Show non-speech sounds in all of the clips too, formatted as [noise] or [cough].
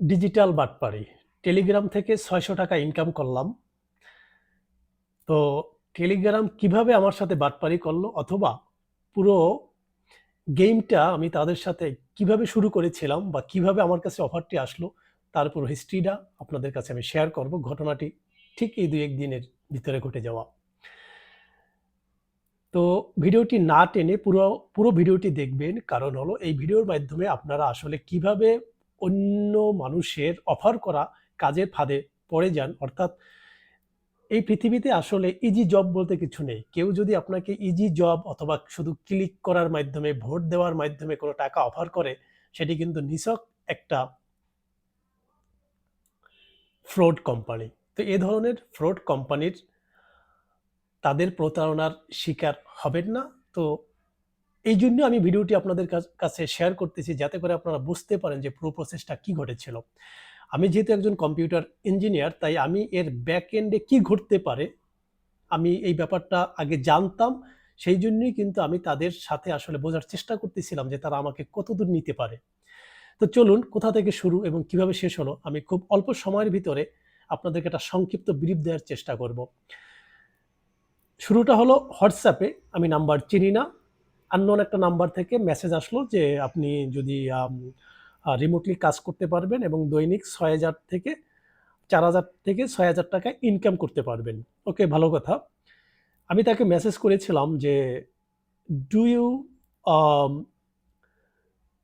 Digital বাটপারি Telegram থেকে ছয়শো টাকা ইনকাম করলাম। তো টেলিগ্রাম কীভাবে আমার সাথে বাটপারি করল অথবা পুরো গেমটা আমি তাদের সাথে কীভাবে শুরু করেছিলাম বা কীভাবে আমার কাছে অফারটি আসলো, তার পুরো হিস্ট্রিটা আপনাদের কাছে আমি শেয়ার করব। ঘটনাটি ঠিক এই দুই একদিনের ভিতরে ঘটে যাওয়া। তো ভিডিওটি না টেনে পুরো পুরো ভিডিওটি দেখবেন। কারণ হলো এই ভিডিওর মাধ্যমে আপনারা আসলে কীভাবে অন্য মানুষের অফার করা কাজের ফাঁদে পড়ে যান। অর্থাৎ এই পৃথিবীতে আসলে ইজি জব বলতে কিছু নেই। কেউ যদি আপনাকে ইজি জব অথবা শুধু ক্লিক করার মাধ্যমে, ভোট দেওয়ার মাধ্যমে কোনো টাকা অফার করে, সেটি কিন্তু নিছক একটা ফ্রড কোম্পানি তো এ ধরনের ফ্রড কোম্পানির তাদের প্রতারণার শিকার হবেন না। তো এই জন্য আমি ভিডিওটি আপনাদের কাছ- শেয়ার করতেছি যাতে করে আপনারা বুঝতে পারেন যে পুরো প্রসেসটা কী ঘটেছিল। আমি যেহেতু একজন কম্পিউটার ইঞ্জিনিয়ার তাই আমি এর ব্যাক এন্ডে কি ঘটতে পারে, আমি এই ব্যাপারটা আগে জানতাম। সেই জন্যই কিন্তু আমি তাদের সাথে আসলে বোঝার চেষ্টা করতেছিলাম যে তারা আমাকে কতদূর নিতে পারে। তো চলুন কোথা থেকে শুরু এবং কীভাবে শেষ হলো, আমি খুব অল্প সময়ের ভিতরে আপনাদেরকে একটা সংক্ষিপ্ত ব্রিফ দেওয়ার চেষ্টা করব। শুরুটা হলো হোয়াটসঅ্যাপে আমি নাম্বার চিনি না। আননোন একটা নাম্বার থেকে মেসেজ আসলো যে আপনি যদি রিমোটলি কাজ করতে পারবেন এবং দৈনিক ছয় হাজার থেকে চার হাজার থেকে ছয় হাজার টাকা ইনকাম করতে পারবেন। ওকে ভালো কথা। আমি তাকে মেসেজ করেছিলাম যে do you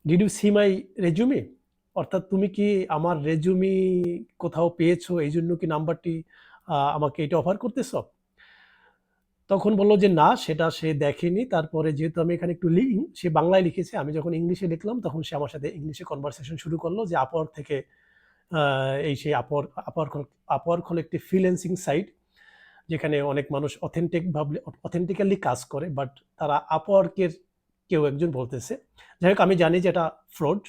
did you see my resume অর্থাৎ তুমি কি আমার রেজুমি কোথাও পেয়েছ? এই জন্য কি নাম্বারটি আমাকে এটা অফার করতেছ? তখন বলল যে, না, সেটা সে দেখেনি। তারপরে যেহেতু আমি এখানে একটু লিং সে বাংলায় লিখেছে। আমি যখন ইংলিশে লিখলাম, তখন সে আমার সাথে ইংলিশে কনভারসেশন শুরু করল যে, আপর থেকে এই সেই আপর আপর আপর হলো একটি ফ্রিল্যান্সিং সাইট যেখানে অনেক মানুষ অথেন্টিক ভাবে অথেন্টিক্যালি কাজ করে বাট তারা আপওয়ার্কের কেউ একজন বলতেছে। যাই হোক, আমি জানি যে, এটা ফ্রড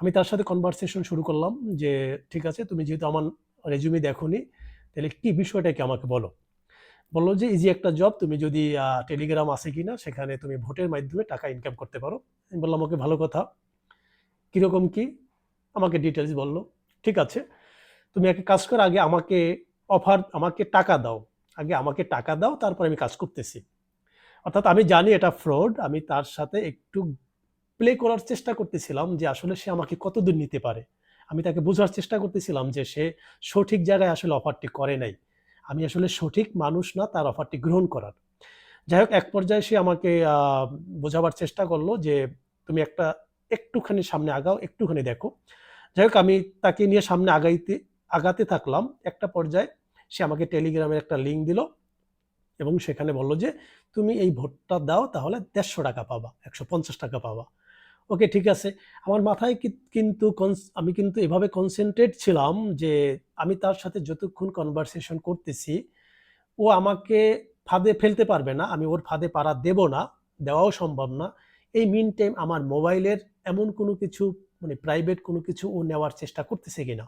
আমি তার সাথে কনভারসেশন শুরু করলাম যে, ঠিক আছে, তুমি যেহেতু আমার রেজুমি দেখোনি, তাহলে কী বিষয়টা কি আমাকে বলো? বলল যে ইজি একটা জব তুমি যদি টেলিগ্রাম আছে কিনা, সেখানে তুমি ভোটের মাধ্যমে টাকা ইনকাম করতে পারো। আমি বললাম, ওকে, ভালো কথা। কীরকম কি? আমাকে ডিটেলস বলল, ঠিক আছে, তুমি একটা কাজ করো, আগে আমাকে অফার আমাকে টাকা দাও। আগে আমাকে টাকা দাও, তারপর আমি কাজ করতেছি। অর্থাৎ আমি জানি এটা ফ্রড আমি তার সাথে একটু প্লে করার চেষ্টা করতেছিলাম যে, আসলে সে আমাকে কতদূর নিতে পারে। আমি তাকে বোঝার চেষ্টা করতেছিলাম যে, সে সঠিক জায়গায় আসলে অফারটি করে নাই। আমি আসলে সঠিক মানুষ না, তার অফারটি গ্রহণ করার। যাই হোক এক পর্যায়ে সে আমাকে বোঝাবার চেষ্টা করল যে, তুমি একটা একটুখানি সামনে আগাও, একটুখানি দেখো। যাই হোক আমি তাকে নিয়ে সামনে আগাইতে, আগাতে থাকলাম। একটা পর্যায়ে সে আমাকে টেলিগ্রামের একটা লিঙ্ক দিল এবং সেখানে বলল যে, তুমি এই ভোটটা দাও, তাহলে দেড়শো টাকা পাবা, একশো পঞ্চাশ টাকা পাবা। ওকে, ঠিক আছে। আমার মাথায় কিন্তু আমি কিন্তু এভাবে কনসেন্ট্রেট ছিলাম যে আমি তার সাথে যতক্ষণ কনভারসেশন করতেছি, ও আমাকে ফাঁদে ফেলতে পারবে না, আমি ওর ফাঁদে পাড়া দেব না, দেওয়াও সম্ভব না। এই মিন টাইম আমার মোবাইলের এমন কোনো কিছু মানে প্রাইভেট কোনো কিছু ও নেওয়ার চেষ্টা করতেছে কিনা,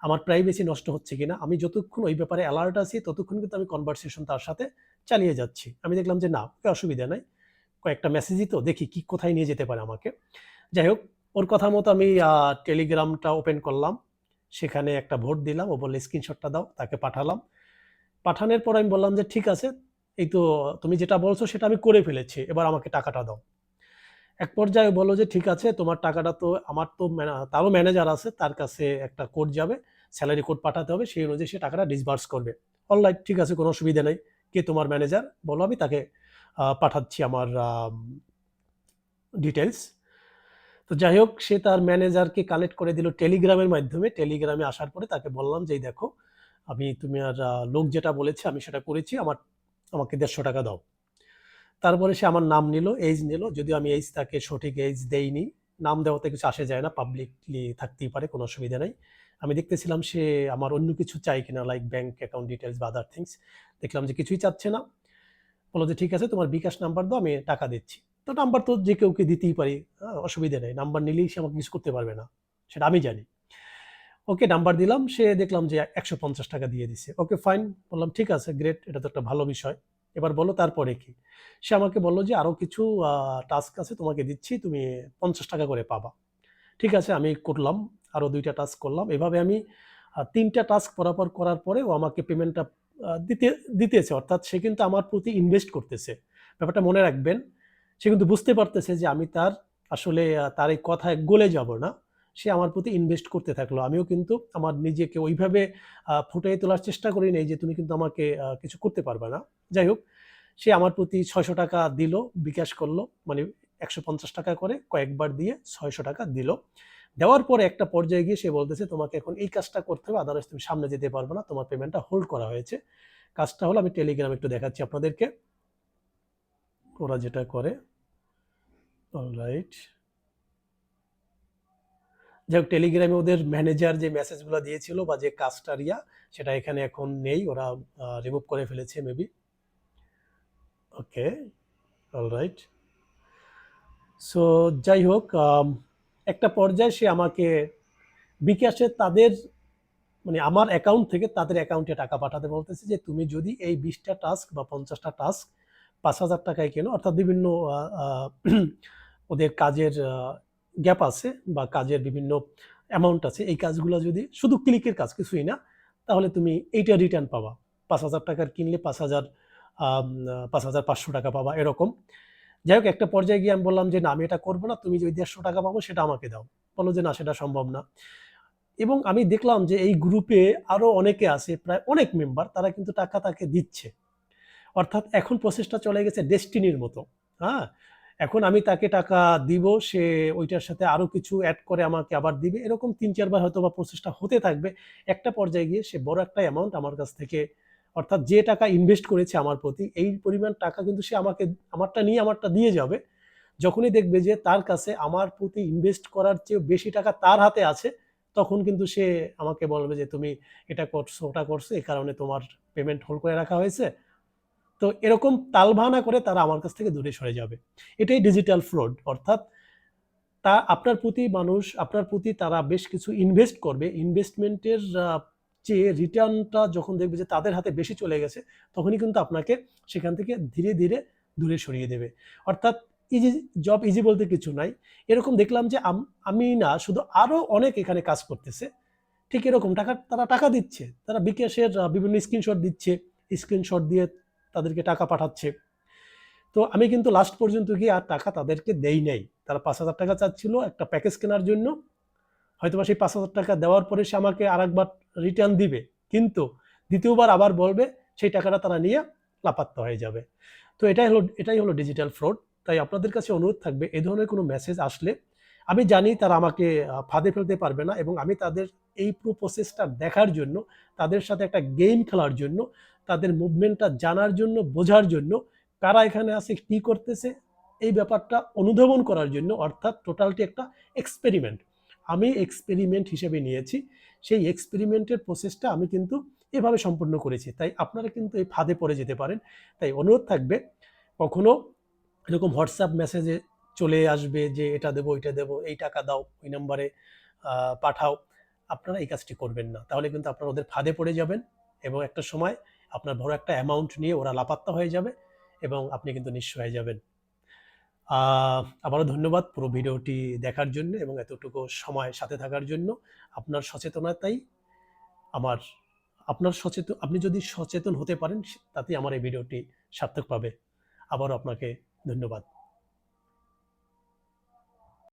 আমার প্রাইভেসি নষ্ট হচ্ছে কিনা, আমি যতক্ষণ ওই ব্যাপারে অ্যালার্ট আছি, ততক্ষণ কিন্তু আমি কনভারসেশন তার সাথে চালিয়ে যাচ্ছি। আমি দেখলাম যে না অসুবিধা নাই। কয়েকটা মেসেজই তো দেখি কি কোথায় নিয়ে যেতে পারে আমাকে। যাই হোক, ওর কথা মতো আমি টেলিগ্রামটা ওপেন করলাম। সেখানে একটা ভোট দিলাম, ও বললে স্ক্রিনশটটা দাও, তাকে পাঠালাম। পাঠানোর পর আমি বললাম যে, ঠিক আছে, এই তো তুমি যেটা বলছো সেটা আমি করে ফেলেছি, এবার আমাকে টাকাটা দাও। এক পর্যায়ে বলো যে, ঠিক আছে, তোমার টাকাটা তো আমার তো তারও ম্যানেজার আছে, তার কাছে একটা কোড যাবে স্যালারি কোড পাঠাতে হবে, সেই অনুযায়ী সে টাকাটা ডিসবার্স করবে। অনলাইন ঠিক আছে, কোনো অসুবিধা নেই, কে তোমার ম্যানেজার বলো, আমি তাকে পাঠাচ্ছি আমার ডিটেলস তো যাই হোক, সে তার ম্যানেজারকে কালেক্ট করে দিল টেলিগ্রামের মাধ্যমে। টেলিগ্রামে আসার পরে তাকে বললাম যে দেখো, আমি, তুমি আর লোক যেটা বলেছে, আমি সেটা করেছি, আমার, আমাকে দেড়শো টাকা দাও। তারপরে সে আমার নাম নিল এইজ নিল। যদিও আমি এইজ তাকে সঠিক এইজ দেইনি, নাম দেওয়াতে কিছু আসে যায় না পাবলিকলি থাকতেই পারে, কোনো অসুবিধা নেই। আমি দেখতেছিলাম সে আমার অন্য কিছু চাই কিনা লাইক ব্যাংক অ্যাকাউন্ট ডিটেলস বা আদার থিংস দেখলাম যে কিছুই চাচ্ছে না। বলল যে ঠিক আছে তোমার বিকাশ নাম্বার দাও আমি টাকা দিচ্ছি। তো নাম্বার তো যে কেউকে দিতেই পারি হ্যাঁ, অসুবিধা নেই। নাম্বার নিলেই সে আমাকে কিছু করতে পারবে না সেটা আমি জানি। ওকে নাম্বার দিলাম সে দেখলাম যে একশো পঞ্চাশ টাকা দিয়ে দিছে। ওকে ফাইন বললাম ঠিক আছে গ্রেট এটা তো একটা ভালো বিষয়। এবার বলো তারপরে কি? সে আমাকে বলল যে আরও কিছু টাস্ক আছে তোমাকে দিচ্ছি তুমি পঞ্চাশ টাকা করে পাবা। ঠিক আছে আমি করলাম আরও দুইটা টাস্ক করলাম। এভাবে আমি তিনটা টাস্ক পরাপর করার পরে ও আমাকে পেমেন্টটা দিতে, দিতেছে, অর্থাৎ সে কিন্তু আমার প্রতি ইনভেস্ট করতেছে। ব্যাপারটা মনে রাখবেন, সে কিন্তু বুঝতে পারতেছে যে আমি তার আসলে তার এই কথায় গলে যাব না। সে আমার প্রতি ইনভেস্ট করতে থাকল। আমিও কিন্তু আমার নিজেকে ওইভাবে ফুটিয়ে তোলার চেষ্টা করি নাই যে তুমি কিন্তু আমাকে কিছু করতে পারবে না। যাই হোক, সে আমার প্রতি ছয়শো টাকা দিল, বিকাশ করল মানে একশো পঞ্চাশ টাকা করে কয়েকবার দিয়ে ছয়শো টাকা দিল। দেওয়ার পরে একটা পর্যায়ে গিয়ে সে বলতেছে, তোমাকে এখন এই কাজটা করতে হবে আদারওয়াইজ তুমি সামনে যেতে পারবে না। তোমার পেমেন্টটা হোল্ড করা হয়েছে। কাজটা হলো, আমি টেলিগ্রাম একটু দেখাচ্ছি আপনাদেরকে। ওরা যেটা করে অলরাইট যাই হোক টেলিগ্রামে ওদের ম্যানেজার যে মেসেজগুলো দিয়েছিল বা যে কাজটা রিয়া, সেটা এখানে এখন নেই। ওরা রিমুভ করে ফেলেছে মেবি ওকে অলরাইট সো যাই হোক একটা পর্যায়ে সে আমাকে বিকাশে তাদের মানে আমার অ্যাকাউন্ট থেকে তাদের অ্যাকাউন্টে টাকা পাঠাতে বলতেছে যে, তুমি যদি এই বিশটা টাস্ক বা পঞ্চাশটা টাস্ক পাঁচ হাজার টাকায় কেনো, অর্থাৎ বিভিন্ন [clears throat] ওদের কাজের গ্যাপ আছে বা কাজের বিভিন্ন অ্যামাউন্ট আছে। এই কাজগুলো যদি শুধু ক্লিকের কাজ, কিছুই না, তাহলে তুমি এইটা রিটার্ন পাবা। পাঁচ হাজার টাকার কিনলে পাঁচ হাজার পাঁচ হাজার পাঁচশো টাকা পাবা, এরকম। যাই হোক, একটা পর্যায়ে গিয়ে আমি বললাম যে, না, আমি এটা করব না। তুমি যে দেড়শো টাকা পাবো, সেটা আমাকে দাও। বলো যে, না, সেটা সম্ভব না। এবং আমি দেখলাম যে, এই গ্রুপে আরও অনেকে আছে, প্রায় অনেক মেম্বার, তারা কিন্তু টাকা তাকে দিচ্ছে। অর্থাৎ এখন প্রসেসটা চলে গেছে ডেস্টিনির মতো। হ্যাঁ? এখন আমি তাকে টাকা দিব, সে ওইটার সাথে আরও কিছু অ্যাড করে আমাকে আবার দিবে। এরকম তিন চারবার হয়তো বা প্রসেসটা হতে থাকবে। একটা পর্যায়ে গিয়ে সে বড় একটা অ্যামাউন্ট আমার কাছ থেকে অর্থাৎ যে টাকা ইনভেস্ট করেছে আমার প্রতি, এই পরিমাণ টাকা কিন্তু সে আমাকে, আমারটা নিয়ে আমারটা দিয়ে যাবে। যখনই দেখবে যে তার কাছে আমার প্রতি ইনভেস্ট করার চেয়ে বেশি টাকা তার হাতে আছে, তখন কিন্তু সে আমাকে বলবে যে, তুমি এটা করছ, ওটা করছ এই কারণে তোমার পেমেন্ট হোল্ড করে রাখা হয়েছে। তো এরকম তালবাহানা করে তারা আমার কাছ থেকে দূরে সরে যাবে। এটাই ডিজিটাল ফ্রড অর্থাৎ তা আপনার প্রতি মানুষ, আপনার প্রতি তারা বেশ কিছু ইনভেস্ট করবে। ইনভেস্টমেন্টের চেয়ে রিটার্নটা যখন দেখবে যে তাদের হাতে বেশি চলে গেছে, তখনই কিন্তু আপনাকে সেখান থেকে ধীরে ধীরে দূরে সরিয়ে দেবে। অর্থাৎ ইজি জব ইজি বলতে কিছু নাই। এরকম দেখলাম যে আম- না, শুধু আরও অনেক এখানে কাজ করতেছে। ঠিক এরকম টাকা, তারা টাকা দিচ্ছে। তারা বিকাশের বিভিন্ন স্ক্রিনশট দিচ্ছে। স্ক্রিনশট দিয়ে তাদেরকে টাকা পাঠাচ্ছে। তো আমি কিন্তু লাস্ট পর্যন্ত গিয়ে আর টাকা তাদেরকে দেই নাই। তারা পাঁচ হাজার টাকা চাচ্ছিল একটা প্যাকেজ কেনার জন্য। হয়তোবা সেই পাঁচ হাজার টাকা দেওয়ার পরে সে আমাকে আর একবার রিটার্ন দিবে। কিন্তু দ্বিতীয়বার আবার বলবে সেই টাকাটা তারা নিয়ে লাপাত্তা হয়ে যাবে। তো এটাই হলো এটাই হলো ডিজিটাল ফ্রড তাই আপনাদের কাছে অনুরোধ থাকবে, এ ধরনের কোনো মেসেজ আসলে আমি জানি তারা আমাকে ফাঁদে ফেলতে পারবে না এবং আমি তাদের এই পুরো প্রসেসটা দেখার জন্য, তাদের সাথে একটা গেম খেলার জন্য, তাদের মুভমেন্টটা জানার জন্য, বোঝার জন্য কারা এখানে আছে, কী করতেছে, এই ব্যাপারটা অনুধাবন করার জন্য, অর্থাৎ টোটালটি একটা এক্সপেরিমেন্ট আমি এক্সপেরিমেন্ট হিসেবে নিয়েছি। সেই এক্সপেরিমেন্টের প্রসেসটা আমি কিন্তু এভাবে সম্পূর্ণ করেছি। তাই আপনারা কিন্তু এই ফাঁদে পড়ে যেতে পারেন। তাই অনুরোধ থাকবে, কখনো এরকম হোয়াটসঅ্যাপ মেসেজে চলে আসবে যে, এটা দেবো এটা দেবো, এই টাকা দাও, ওই নাম্বারে পাঠাও। আপনারা এই কাজটি করবেন না। তাহলে কিন্তু আপনারা ওদের ফাঁদে পড়ে যাবেন এবং একটা সময় আপনার বড় একটা অ্যামাউন্ট নিয়ে ওরা লাপাত্তা হয়ে যাবে এবং আপনি কিন্তু নিঃস্ব হয়ে যাবেন। আবারও ধন্যবাদ পুরো ভিডিওটি দেখার জন্য এবং এতটুকু সময় সাথে থাকার জন্য। আপনার সচেতনতাই আমার, আপনার সচেতন, আপনি যদি সচেতন হতে পারেন তাতে আমার এই ভিডিওটি সার্থক পাবে। আবারও আপনাকে ধন্যবাদ।